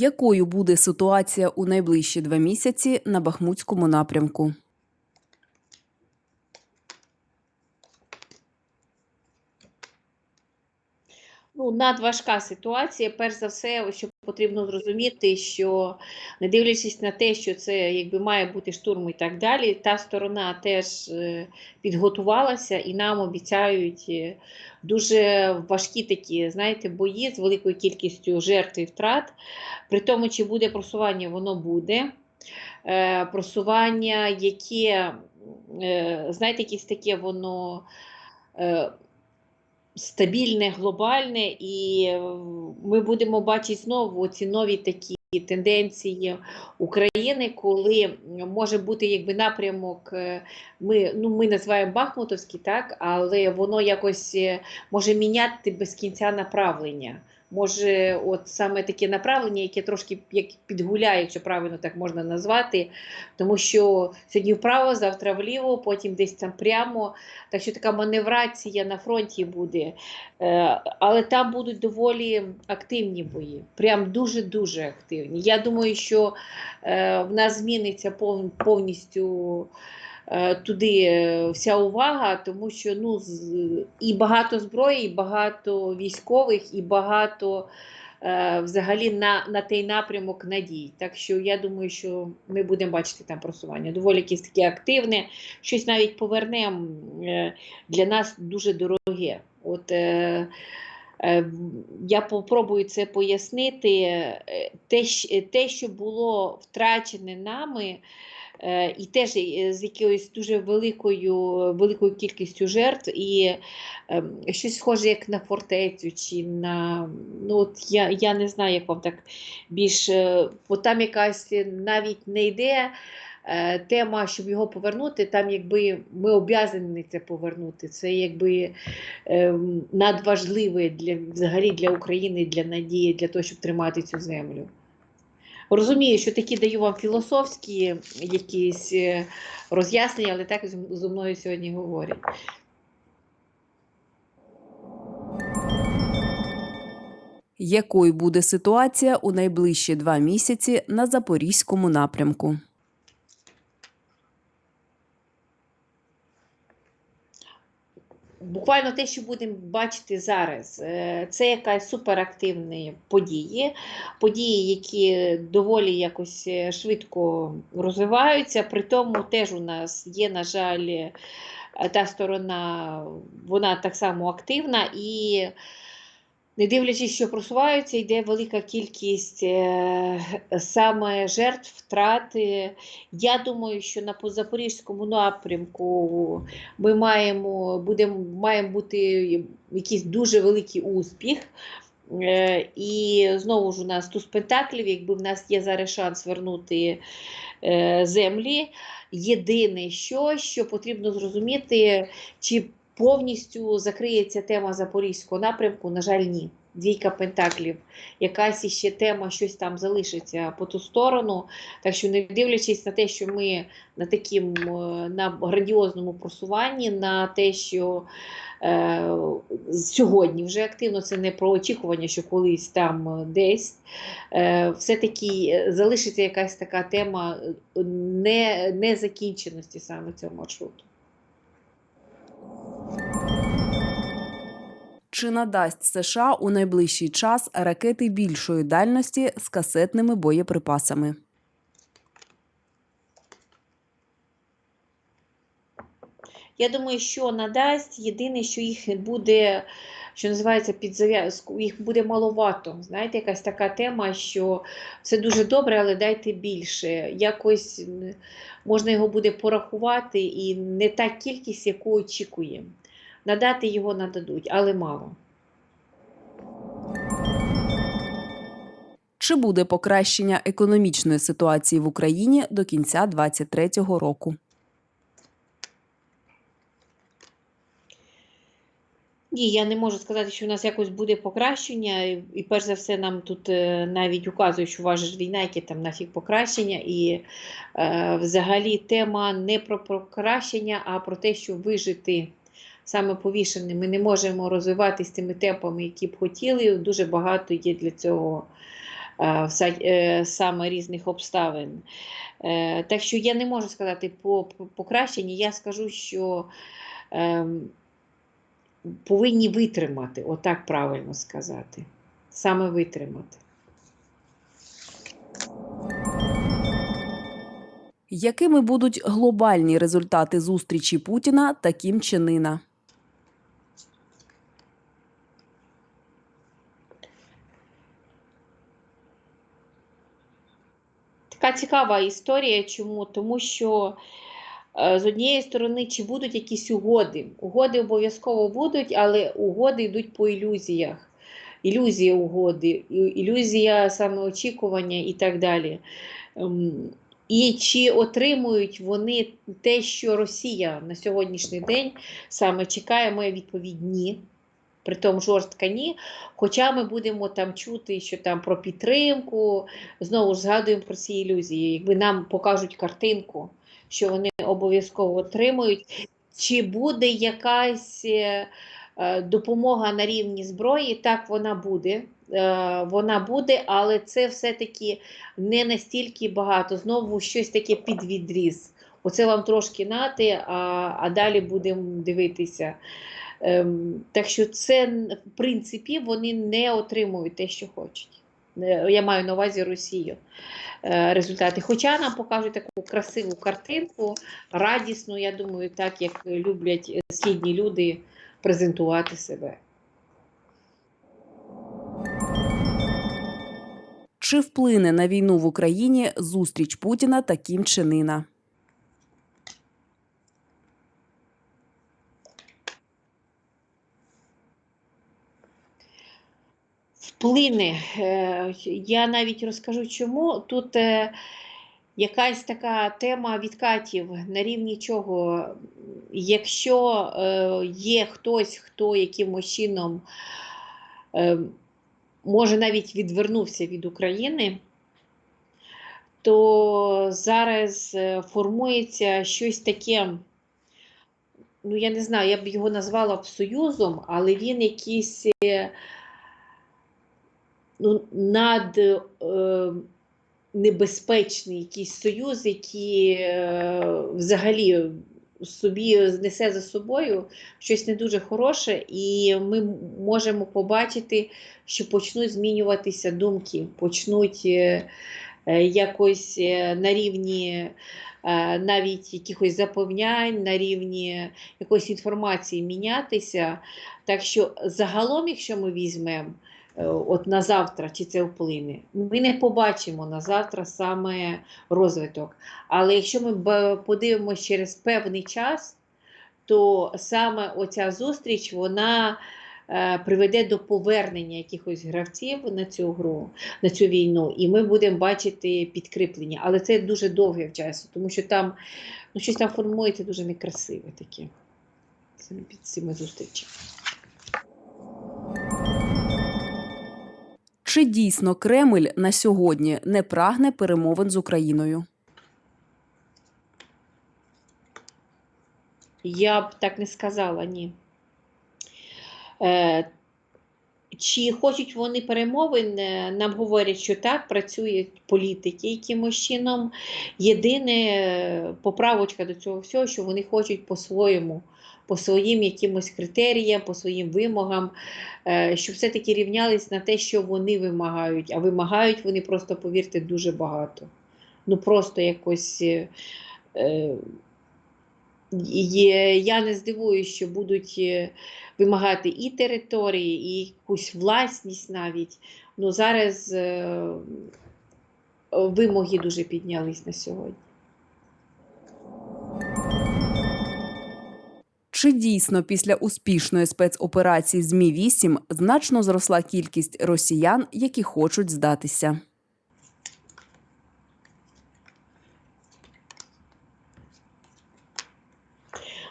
Якою буде ситуація у найближчі два місяці на Бахмутському напрямку? Ну, надважка ситуація. Перш за все, що потрібно зрозуміти, що не дивлячись на те, що це якби має бути штурм і так далі, та сторона теж е, підготувалася і нам обіцяють е, дуже важкі такі, знаєте, бої з великою кількістю жертв і втрат. При тому, чи буде просування, воно буде. Е, Просування, яке, знаєте, якесь таке воно. Стабільне, глобальне, і е, ми будемо бачити знову ці нові такі тенденції України, коли може бути якби напрямок, е, ми, ну, ми називаємо Бахмутовський, так, але воно якось е, може міняти без кінця направлення. Може, от саме таке направлення, яке трошки як підгуляє, якщо правильно так можна назвати, тому що сьогодні вправо, завтра вліво, потім десь там прямо. Так що така маневрація на фронті буде. Е, Але там будуть доволі активні бої. Прям дуже-дуже активні. Я думаю, що е, в нас зміниться повністю. Е, Туди е, вся увага, тому що ну і багато зброї, і багато військових, і багато е, взагалі на, на той напрямок надій. Так що я думаю, що ми будемо бачити там просування. Доволі якесь таке активне, щось навіть повернемо для нас дуже дороге. От я попробую це пояснити. Те, те, що було втрачене нами. Е, І теж е, з якоюсь дуже великою, великою кількістю жертв, і ем, щось схоже як на фортецю, чи на ну от я, я не знаю, як вам так більш, е, бо там якась навіть не йде тема, щоб його повернути. Там якби ми обов'язані це повернути. Це якби ем, надважливе для взагалі для України, для надії, для того, щоб тримати цю землю. Розумію, що такі даю вам філософські якісь е, роз'яснення, але так зі мною сьогодні говорять. Якою буде ситуація у найближчі два місяці на Запорізькому напрямку? Буквально те, що будемо бачити зараз, е, це якась суперактивні події, події, які доволі якось е, швидко розвиваються. При тому теж у нас є, на жаль, е, та сторона, вона так само активна і. Не дивлячись, що просуваються, йде велика кількість е, саме жертв, втрати. Я думаю, що на Запорізькому напрямку ми маємо, будемо, маємо бути якийсь дуже великий успіх. Е, і знову ж у нас туз пентаклів, якби в нас є зараз шанс вернути е, землі. Єдине, що, що потрібно зрозуміти, чи повністю закриється тема Запорізького напрямку, на жаль, ні. Двійка пентаклів, якась іще тема, щось там залишиться по ту сторону. Так що, не дивлячись на те, що ми на таким е, на грандіозному просуванні, на те, що е, сьогодні вже активно це не про очікування, що колись там десь, е, все-таки залишиться якась така тема е, не, незакінченості саме цього маршруту. Чи надасть США у найближчий час ракети більшої дальності з касетними боєприпасами? Я думаю, що надасть. Єдине, що їх буде, що називається під зав'язку, їх буде маловато. Знаєте, якась така тема, що все дуже добре, але дайте більше. Якось можна його буде порахувати, і не та кількість, яку очікуємо. Надати його нададуть, але мало. Чи буде покращення економічної ситуації в Україні до кінця 2023 року? Ні, я не можу сказати, що у нас якось буде покращення. І, перш за все, нам тут е, навіть указують, що ж війна, яке там нафіг покращення. І е, взагалі тема не про покращення, а про те, що вижити саме повішеним. Ми не можемо розвиватися тими темпами, які б хотіли. Дуже багато є для цього е, саме різних обставин. Е, Так що я не можу сказати по по- покращенні, я скажу, що ем, повинні витримати, отак правильно сказати. Саме витримати. Якими будуть глобальні результати зустрічі Путіна та Кім Чен Ына? Така цікава історія. Чому? Тому що е, з однієї сторони, чи будуть якісь угоди? Угоди обов'язково будуть, але угоди йдуть по ілюзіях. Ілюзія угоди, ілюзія самоочікування і так далі. Ем, І чи отримують вони те, що Росія на сьогоднішній день саме чекає, моя відповідь ні. Притом жорстка ні. Хоча ми будемо там чути, що там про підтримку, знову ж згадуємо про ці ілюзії. Якби нам покажуть картинку, що вони обов'язково отримують, чи буде якась е, е, допомога на рівні зброї? Так, вона буде. Е, Вона буде, але це все-таки не настільки багато. Знову щось таке під відріз. Оце вам трошки нати, а, а далі будемо дивитися. Ем, так що це, в принципі, вони не отримують те, що хочуть. Е, Я маю на увазі Росію. Е, Результати. Хоча нам покажуть таку красиву картинку, радісну, я думаю, так як люблять е, східні люди презентувати себе. Чи вплине на війну в Україні зустріч Путіна та Кім Чен? Вплине. Я навіть розкажу чому. Тут е, якась така тема відкатів на рівні чого, якщо е, є хтось, хто якимось чином е, може навіть відвернувся від України, то зараз формується щось таке. Ну, я не знаю, я б його назвала б союзом, але він якийсь ну, над е, небезпечний якийсь союз, який е, взагалі собі несе за собою щось не дуже хороше, і ми можемо побачити, що почнуть змінюватися думки, почнуть е, е, якось е, на рівні е, навіть якихось запевнянь, на рівні якоїсь інформації мінятися. Так що загалом, якщо ми візьмемо, от на завтра, чи це вплине, ми не побачимо на завтра саме розвиток. Але якщо ми подивимося через певний час, то саме оця зустріч вона е, приведе до повернення якихось гравців на цю гру, на цю війну, і ми будемо бачити підкріплення. Але це дуже довге в часу, тому що там ну, щось там формується дуже некрасиве таке. Це під цими зустрічами. Чи дійсно Кремль на сьогодні не прагне перемовин з Україною? Я б так не сказала, ні. Чи хочуть вони перемовин, е, нам говорять, що так, працюють політики якимось чином. Єдине е, поправочка до цього всього, що вони хочуть по-своєму, по своїм якимось критеріям, по своїм вимогам, е, щоб все-таки рівнялись на те, що вони вимагають. А вимагають вони просто, повірте, дуже багато. Ну просто якось. Я не здивуюся, що будуть е, вимагати і території, і якусь власність навіть. Ну зараз е, вимоги дуже піднялись на сьогодні. Чи дійсно після успішної спецоперації ЗМІ 8 значно зросла кількість росіян, які хочуть здатися?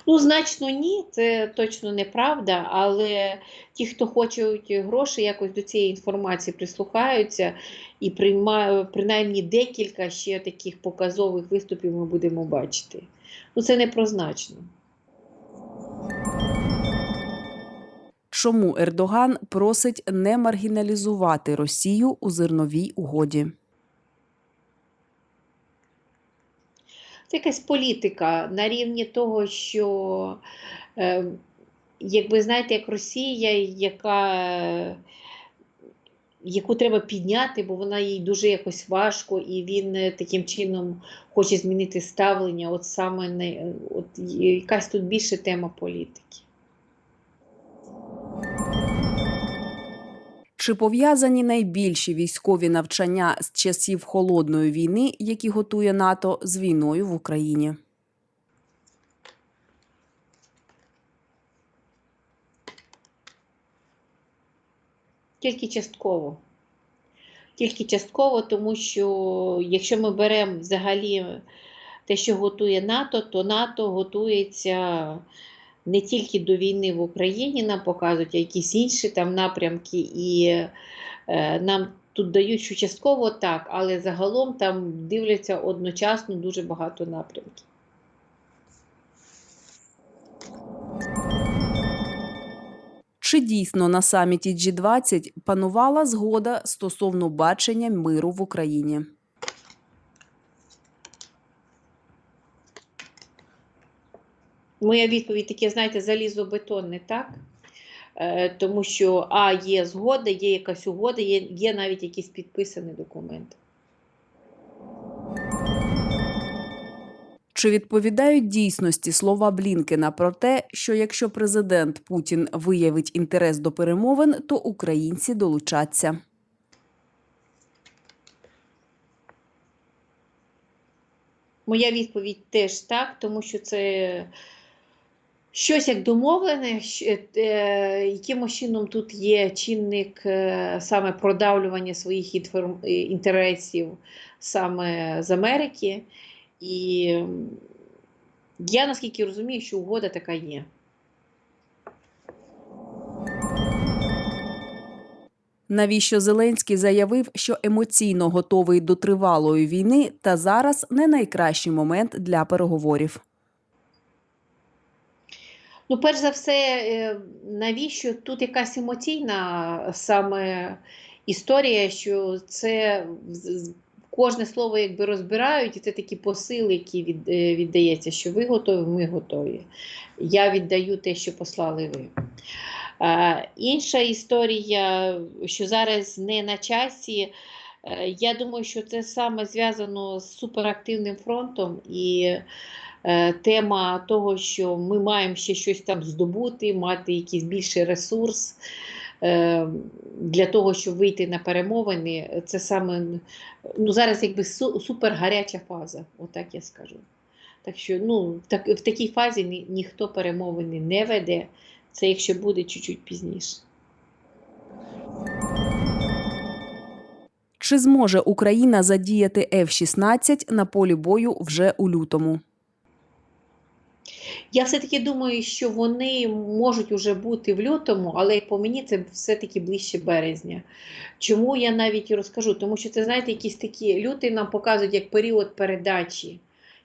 Ну, значно ні, це точно неправда, але ті, хто хочуть гроші, якось до цієї інформації прислухаються і приймають принаймні декілька ще таких показових виступів ми будемо бачити. Ну, це непрозначно. чому Ердоган просить не маргіналізувати Росію у зерновій угоді. Це якась політика на рівні того, що, е, якби знаєте, як Росія, яка, яку треба підняти, бо вона їй дуже якось важко, і він е, таким чином хоче змінити ставлення. От саме от якась тут більше тема політики. Чи пов'язані найбільші військові навчання з часів холодної війни, які готує НАТО, з війною в Україні? Тільки частково. Тільки частково, тому що якщо ми беремо взагалі те, що готує НАТО, то НАТО готується не тільки до війни в Україні, нам показують, а якісь інші там напрямки, і е, нам тут дають, що частково так, але загалом там дивляться одночасно дуже багато напрямків. Чи дійсно на саміті G20 панувала згода стосовно бачення миру в Україні? Моя відповідь таке, знаєте, залізобетонне, так? Е, тому що А, є згода, є якась угода, є, є навіть якийсь підписаний документ. Чи відповідають дійсності слова Блінкена про те, що якщо президент Путін виявить інтерес до перемовин, то українці долучаться? Моя відповідь теж так, тому що це щось як домовлене, щ- е, якимось чином тут є чинник е, саме продавлювання своїх е, інтересів саме з Америки. І я наскільки розумію, що угода така є. Навіщо Зеленський заявив, що емоційно готовий до тривалої війни, та зараз не найкращий момент для переговорів? Ну, перш за все, е, навіщо тут якась емоційна саме історія, що це кожне слово якби розбирають, і це такі посили, які від, е, віддається, що ви готові, ми готові. Я віддаю те, що послали ви. Інша історія, що зараз не на часі. е, Я думаю, що це саме зв'язано з суперактивним фронтом і тема того, що ми маємо ще щось там здобути, мати якийсь більший ресурс е, для того, щоб вийти на перемовини. Це саме ну, зараз якби су- супер гаряча фаза, отак я скажу. Так що ну, так, в такій фазі ні, ніхто перемовини не веде. Це якщо буде чуть-чуть пізніше. Чи зможе Україна задіяти F-16 на полі бою вже у лютому? Я все-таки думаю, що вони можуть уже бути в лютому, але по мені це все-таки ближче березня. Чому я навіть і розкажу? Тому що це, знаєте, якісь такі лютий нам показують як період передачі,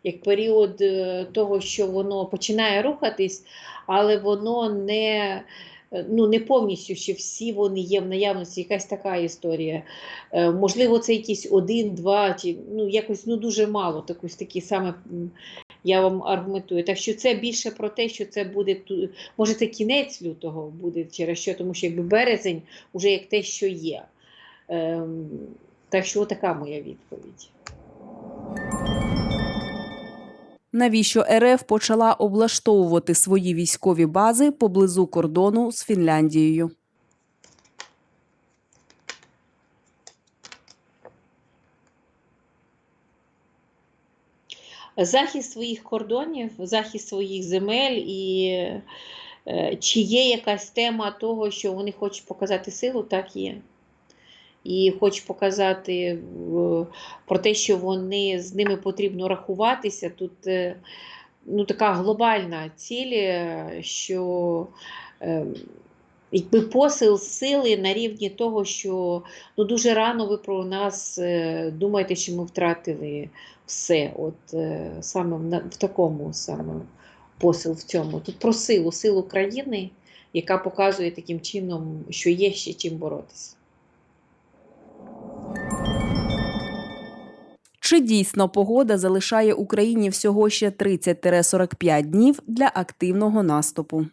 як період е, того, що воно починає рухатись, але воно не, е, ну, не повністю ще всі вони є в наявності, якась така історія. Е, Можливо, це якісь один, два, чи ну, якось ну, дуже мало, такі саме. Я вам аргументую. Так що це більше про те, що це буде може це кінець лютого буде через що, тому що якби березень вже як те, що є. Ем, так що така моя відповідь. Навіщо РФ почала облаштовувати свої військові бази поблизу кордону з Фінляндією? Захист своїх кордонів, захист своїх земель і е, чи є якась тема того, що вони хочуть показати силу, так є. І хочуть показати е, про те, що вони з ними потрібно рахуватися. Тут е, ну, така глобальна ціль, що якби посил сили на рівні того, що ну, дуже рано ви про нас е, думаєте, що ми втратили все. От е, саме в, в такому саме посил в цьому. Тут про силу, силу країни, яка показує таким чином, що є ще чим боротися. Чи дійсно погода залишає Україні всього ще 30-45 днів для активного наступу?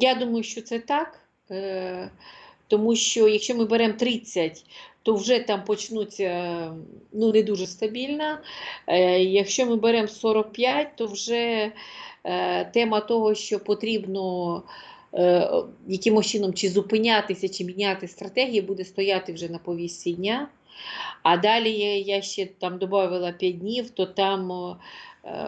Я думаю, що це так. Е, тому що якщо ми беремо 30, то вже там почнуться ну, не дуже стабільно. Е, якщо ми беремо 45, то вже е, тема того, що потрібно якимось чином чи зупинятися, чи міняти стратегії, буде стояти вже на повістці дня. А далі я, ще там додавала 5 днів, то там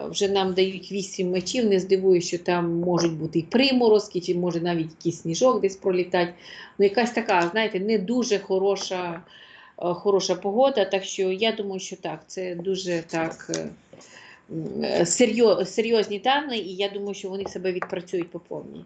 вже нам дають 8 мечів. Не здивуюсь, що там можуть бути і приморозки, чи може навіть якийсь сніжок десь пролітати. Ну, якась така, знаєте, не дуже хороша, е, хороша погода. Так що я думаю, що так, це дуже так е, е, серйозні дані, і я думаю, що вони себе відпрацюють по повній.